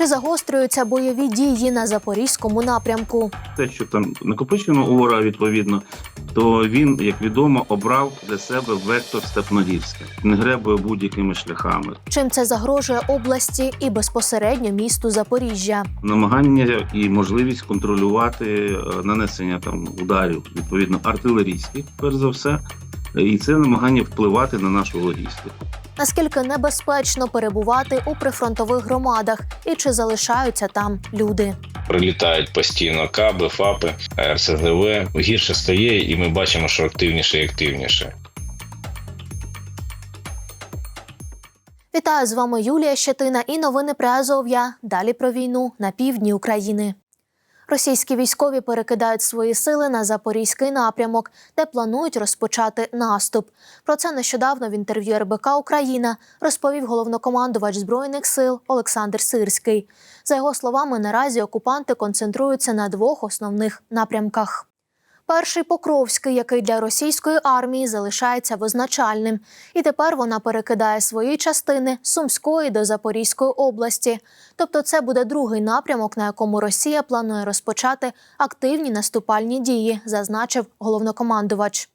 Чи загострюються бойові дії на запорізькому напрямку? те, що там накопичено УРА відповідно, то він, як відомо, обрав для себе вектор Степногірське, не гребує будь-якими шляхами. Чим це загрожує області і безпосередньо місту Запоріжжя? Намагання і можливість контролювати е, нанесення там ударів, відповідно артилерійських, перш за все, і це намагання впливати на нашу логістику. Наскільки небезпечно перебувати у прифронтових громадах і чи залишаються там люди? Прилітають постійно каби, ФАПи, РСЗВ. Гірше стає, і ми бачимо, що активніше і активніше. Вітаю з вами Юлія Щетина і новини про Азов'я. Далі про війну на півдні України. Російські військові перекидають свої сили на запорізький напрямок, де планують розпочати наступ. Про це нещодавно в інтерв'ю РБК Україна розповів головнокомандувач збройних сил Олександр Сирський. За його словами, наразі окупанти концентруються на двох основних напрямках. Перший Покровський, який для російської армії залишається визначальним, і тепер вона перекидає свої частини з Сумської до Запорізької області. Тобто, це буде другий напрямок, на якому Росія планує розпочати активні наступальні дії, зазначив головнокомандувач.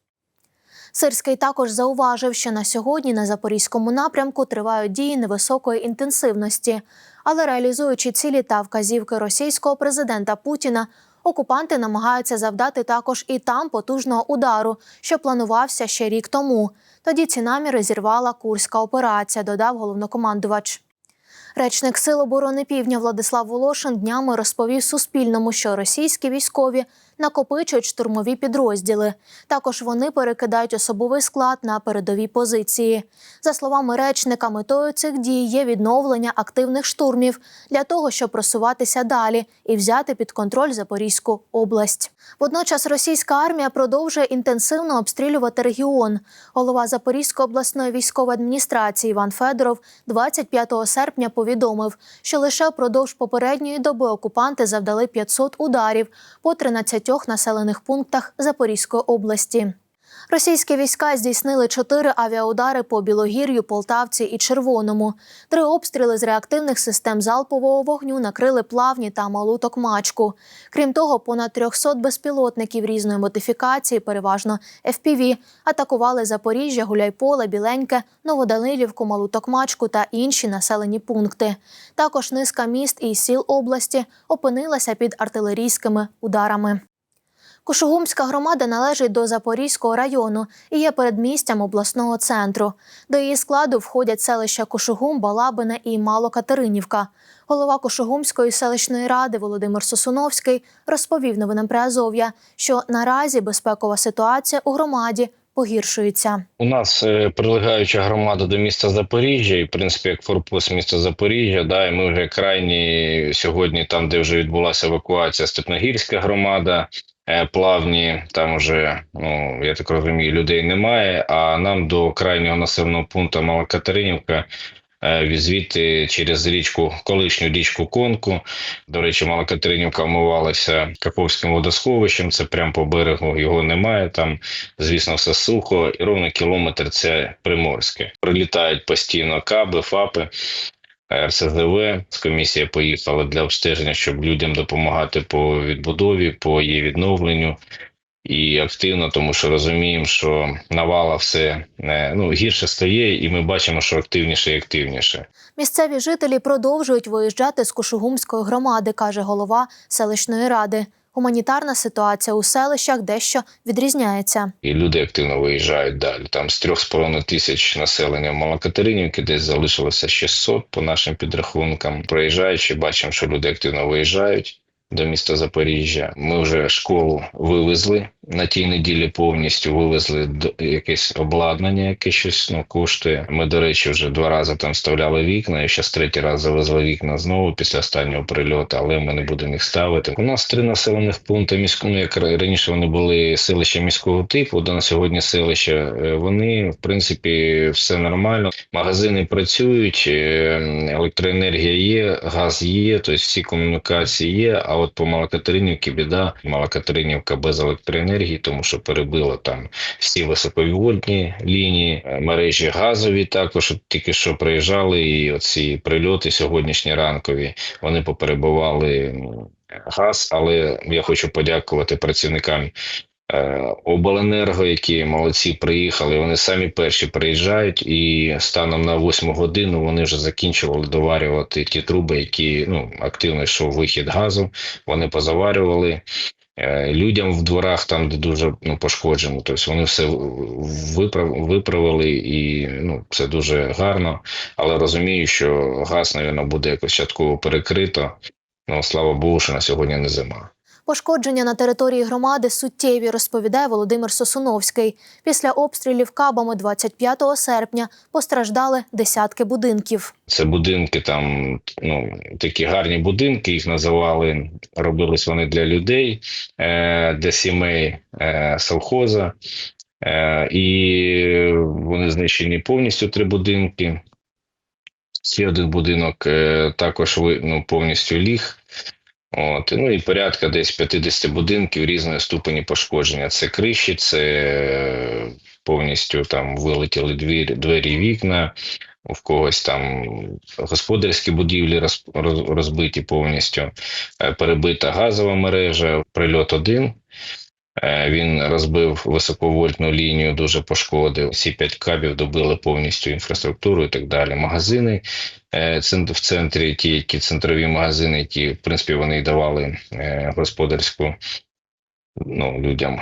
Сирський також зауважив, що на сьогодні на запорізькому напрямку тривають дії невисокої інтенсивності, але реалізуючи цілі та вказівки російського президента Путіна, окупанти намагаються завдати також і там потужного удару, що планувався ще рік тому. Тоді ці наміри зірвала курська операція, додав головнокомандувач. Речник Сил оборони Півдня Владислав Волошин днями розповів Суспільному, що російські військові накопичують штурмові підрозділи. Також вони перекидають особовий склад на передові позиції. За словами речника, метою цих дій є відновлення активних штурмів для того, щоб просуватися далі і взяти під контроль Запорізьку область. Водночас російська армія продовжує інтенсивно обстрілювати регіон. Голова Запорізької обласної військової адміністрації Іван Федоров 25 серпня повідомив, що лише впродовж попередньої доби окупанти завдали 500 ударів по 13 населених пунктах Запорізької області. Російські війська здійснили чотири авіаудари по Білогір'ю, Полтавці і Червоному. Три обстріли з реактивних систем залпового вогню накрили плавні та малу токмачку. Крім того, понад 300 безпілотників різної модифікації, переважно FPV, атакували Запоріжжя, Гуляйполе, Біленьке, Новоданилівку, Малу Токмачку та інші населені пункти. Також низка міст і сіл області опинилася під артилерійськими ударами. Кошугумська громада належить до Запорізького району і є передмістям обласного центру. До її складу входять селища Кошугум, Балабине і Малокатеринівка. Голова Кошугумської селищної ради Володимир Сосуновський розповів новинам при Азов'я, що наразі безпекова ситуація у громаді погіршується. У нас е, прилегаюча громада до міста Запоріжжя, і в принципі як форпост міста Запоріжжя. Да, і ми вже крайні сьогодні, там де вже відбулася евакуація, Степногірська громада. Е, Плавні там уже ну я так розумію, людей немає. А нам до крайнього населеного пункту Малокатеринівка е, звідти через річку, колишню річку Конку. До речі, Малокатеринівка вмивалася Каповським водосховищем. Це прямо по берегу. Його немає там. Звісно, все сухо, і ровно кілометр це Приморське. Прилітають постійно каби, ФАПи. РСЗВ комісія поїхала для обстеження, щоб людям допомагати по відбудові, по її відновленню і активно, тому що розуміємо, що навала все е, ну гірше стає, і ми бачимо, що активніше і активніше. Місцеві жителі продовжують виїжджати з Кошугумської громади, каже голова селищної ради. Гуманітарна ситуація у селищах дещо відрізняється. І люди активно виїжджають далі. Там з трьох з половиною тисяч населення Малокатеринівки десь залишилося 600 по нашим підрахункам. Проїжджаючи, бачимо, що люди активно виїжджають. До міста Запоріжжя ми вже школу вивезли на тій неділі. Повністю вивезли якесь обладнання, яке щось ну коштує. Ми, до речі, вже два рази там вставляли вікна, і зараз третій раз завезли вікна знову після останнього прильоту, але ми не будемо їх ставити. У нас три населених пункти міського, ну, як раніше вони були селища міського типу. До на сьогодні селища е, вони в принципі все нормально. Магазини працюють, е, електроенергія є, газ є, тобто всі комунікації є. А от по Малокатеринівці біда. Малокатеринівка без електроенергії, тому що перебило там всі високовольтні лінії, е, мережі газові також тільки що приїжджали, і оці прильоти сьогоднішні ранкові вони поперебували газ. Але я хочу подякувати працівникам е, обленерго, які молодці приїхали. Вони самі перші приїжджають, і станом на восьму годину вони вже закінчували доварювати ті труби, які ну активно йшов вихід газу. Вони позаварювали. Е, Людям в дворах, там де дуже ну, пошкоджено, тобто вони все виправ, виправили і ну це дуже гарно. Але розумію, що газ, мабуть, буде якось частково перекрито. Ну слава Богу, що на сьогодні не зима. Пошкодження на території громади суттєві, розповідає Володимир Сосуновський. Після обстрілів кабами 25 серпня постраждали десятки будинків. Це будинки там, ну такі гарні будинки, їх називали. Робились вони для людей, е, для сімей е, совхоза. Е, і вони знищені повністю три будинки. Ще один будинок також ну, повністю ліг. От, ну і порядка десь 50 будинків різної ступені пошкодження. Це криші, це е, повністю там вилетіли двері, двері вікна, в когось там господарські будівлі роз, роз- розбиті повністю, Е, перебита газова мережа, прильот один. Е, Він розбив високовольтну лінію, дуже пошкодив. Всі п'ять кабів добили повністю інфраструктуру і так далі. Магазини е, в центрі, ті, які центрові магазини, які в принципі вони давали е, господарську ну, людям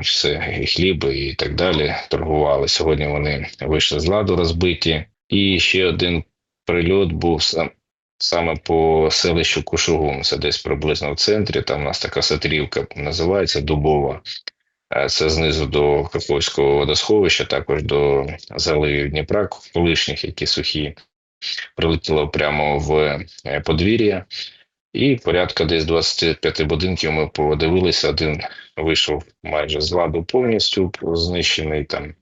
все і хліб і так далі. Торгували. Сьогодні вони вийшли з ладу розбиті. І ще один прильот був. Саме по селищу Кушугум, це десь приблизно в центрі. Там у нас така сатрівка називається Дубова. Е, Це знизу до Каховського водосховища, також до заливів Дніпра, колишніх, які сухі. Прилетіло прямо в е, подвір'я, і порядка десь 25 будинків ми подивилися. Один вийшов майже з ладу повністю знищений там.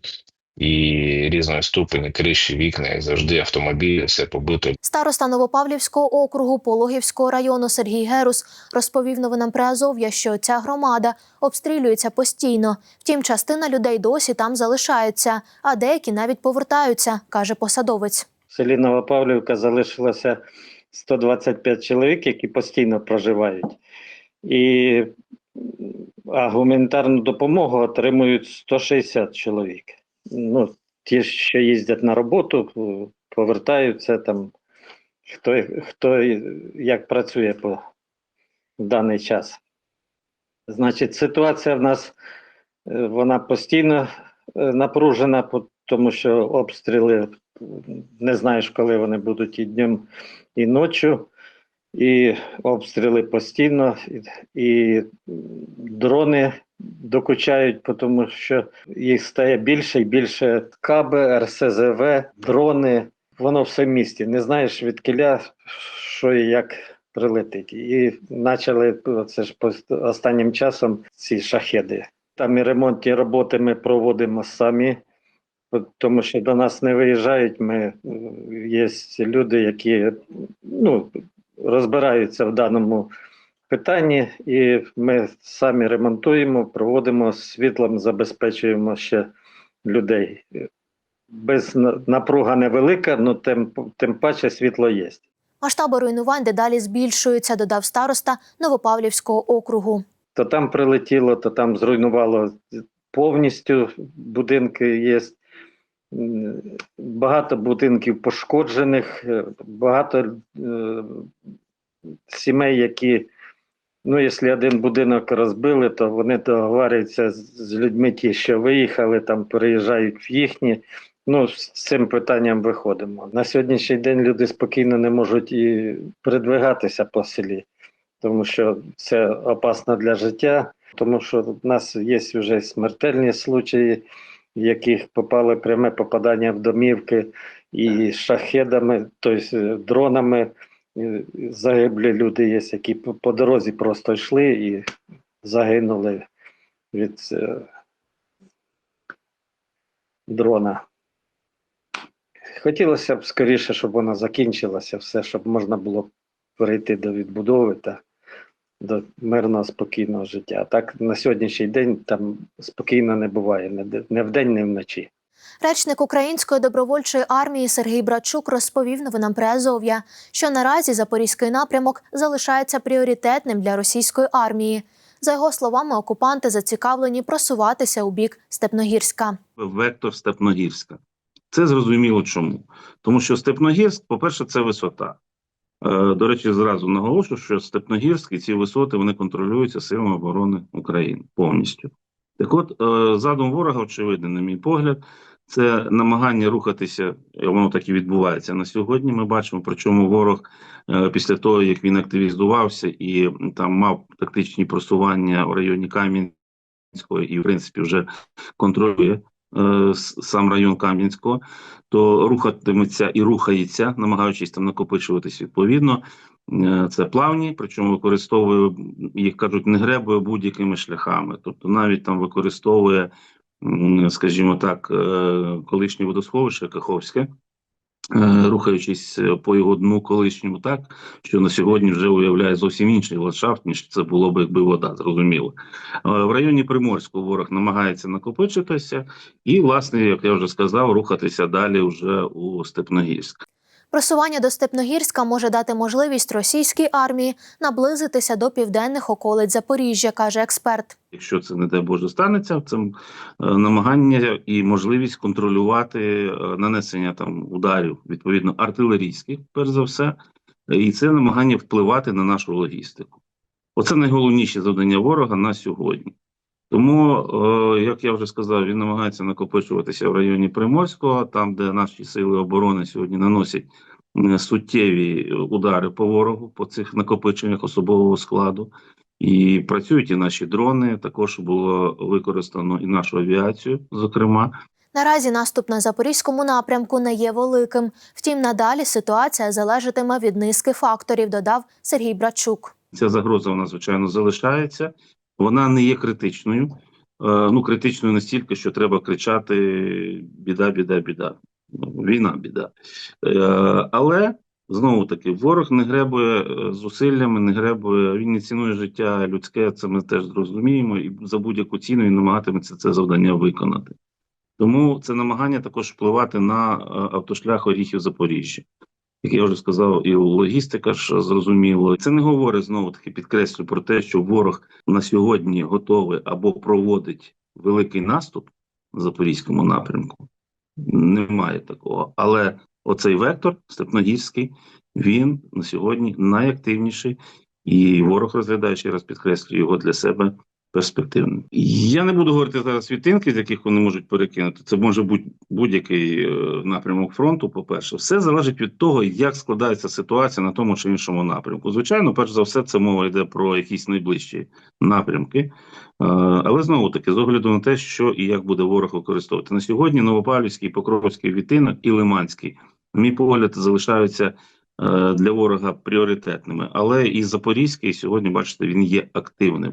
І різної ступені, криші, вікна, як завжди, автомобілі, все побито, Староста Новопавлівського округу Пологівського району Сергій Герус розповів новинам Приазов'я, що ця громада обстрілюється постійно. Втім, частина людей досі там залишається, а деякі навіть повертаються, каже посадовець. В селі Новопавлівка залишилося 125 чоловік, які постійно проживають. І а гуманітарну допомогу отримують 160 чоловік. Ну, ті, що їздять на роботу, повертаються там, хто, хто як працює по в даний час. Значить, ситуація в нас е, вона постійно е, напружена, тому що обстріли не знаєш, коли вони будуть і днем, і ночі, і обстріли постійно, і, і дрони докучають, тому що їх стає більше і більше каби, РСЗВ, дрони. Воно все в місті. Не знаєш від кіля, що і як прилетить. І почали це ж останнім часом ці шахеди. Там і ремонтні роботи ми проводимо самі. Тому що до нас не виїжджають. Ми є люди, які ну, розбираються в даному питанні, і ми самі ремонтуємо, проводимо світлом, забезпечуємо ще людей. Без напруга невелика, але тим, тим паче світло є. Масштаби руйнувань дедалі збільшуються, додав староста Новопавлівського округу. То там прилетіло, то там зруйнувало повністю будинки є. Багато будинків пошкоджених, е, багато е, сімей, які, ну, якщо один будинок розбили, то вони договорюються з, з людьми, ті, що виїхали, там переїжджають в їхні. Ну, з цим питанням виходимо. На сьогоднішній день люди спокійно не можуть і передвигатися по селі, тому що це опасно для життя, тому що в нас є вже смертельні случаї, в яких попали пряме попадання в домівки і шахедами, тобто дронами. Загиблі люди є, які по дорозі просто йшли і загинули від е, дрона. Хотілося б скоріше, щоб вона закінчилася, все, щоб можна було перейти до відбудови та до мирного спокійного життя. Так на сьогоднішній день там спокійно не буває не де- не вдень, не вночі. Речник Української добровольчої армії Сергій Братчук розповів новинам Приазов'я, що наразі запорізький напрямок залишається пріоритетним для російської армії. За його словами, окупанти зацікавлені просуватися у бік Степногірська. Вектор Степногірська. Це зрозуміло чому. Тому що Степногірськ, по-перше, це висота. Е, До речі, зразу наголошую, що Степногірськ і ці висоти вони контролюються силами оборони України повністю. Так от, е, задум ворога, очевидно, на мій погляд, це намагання рухатися, воно так і відбувається на сьогодні. Ми бачимо, причому ворог е, після того, як він активізувався і там мав тактичні просування в районі Кам'янського і, в принципі, вже контролює е, сам район Кам'янського, то рухатиметься і рухається, намагаючись там накопичуватись відповідно. Е, Це плавні, причому використовує, їх кажуть, не гребує будь-якими шляхами. Тобто навіть там використовує, скажімо так, е, колишнє водосховище Каховське, е, рухаючись по його дну колишньому, так що на сьогодні вже уявляє зовсім інший ландшафт, ніж це було б, якби вода, зрозуміло. Е, В районі Приморського ворог намагається накопичитися, і, власне, як я вже сказав, рухатися далі вже у Степногірськ. Просування до Степногірська може дати можливість російській армії наблизитися до південних околиць Запоріжжя, каже експерт. Якщо це не дай Боже станеться, це намагання і можливість контролювати е, нанесення там ударів, відповідно артилерійських, перш за все, і це намагання впливати на нашу логістику. Оце найголовніше завдання ворога на сьогодні. Тому, е, як я вже сказав, він намагається накопичуватися в районі Приморського, там, де наші сили оборони сьогодні наносять суттєві удари по ворогу, по цих накопиченнях особового складу. І працюють і наші дрони. Також було використано і нашу авіацію, зокрема. Наразі наступ на запорізькому напрямку не є великим. Втім, надалі ситуація залежатиме від низки факторів, додав Сергій Братчук. Ця загроза вона звичайно залишається. Вона не є критичною. Е, ну, критичною настільки, що треба кричати: біда, біда, біда. Ну, Війна, біда. Е, але знову таки, ворог не гребує е, зусиллями, не гребує, він не цінує життя людське. Це ми теж зрозуміємо, і за будь-яку ціну він намагатиметься це завдання виконати. Тому це намагання також впливати на автошлях Оріхів Запоріжжя. Як я вже сказав, і логістика ж зрозуміло. Це не говорить знову таки, підкреслю про те, що ворог на сьогодні готовий або проводить великий наступ на запорізькому напрямку. Немає такого. Але оцей вектор Степногірський, він на сьогодні найактивніший, і ворог розглядає ще раз підкреслюю його для себе перспективним. Я не буду говорити зараз відтинки, з яких вони можуть перекинути. Це може бути будь-який е, напрямок фронту. По перше, все залежить від того, як складається ситуація на тому чи іншому напрямку. Звичайно, перш за все, це мова йде про якісь найближчі напрямки. Е, Але знову таки, з огляду на те, що і як буде ворог використовувати на сьогодні, Новопавлівський, Покровський відтинок і Лиманський, на мій погляд, залишаються е, для ворога пріоритетними. Але і Запорізький сьогодні, бачите, він є активним.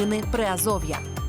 Новини Приазов'я.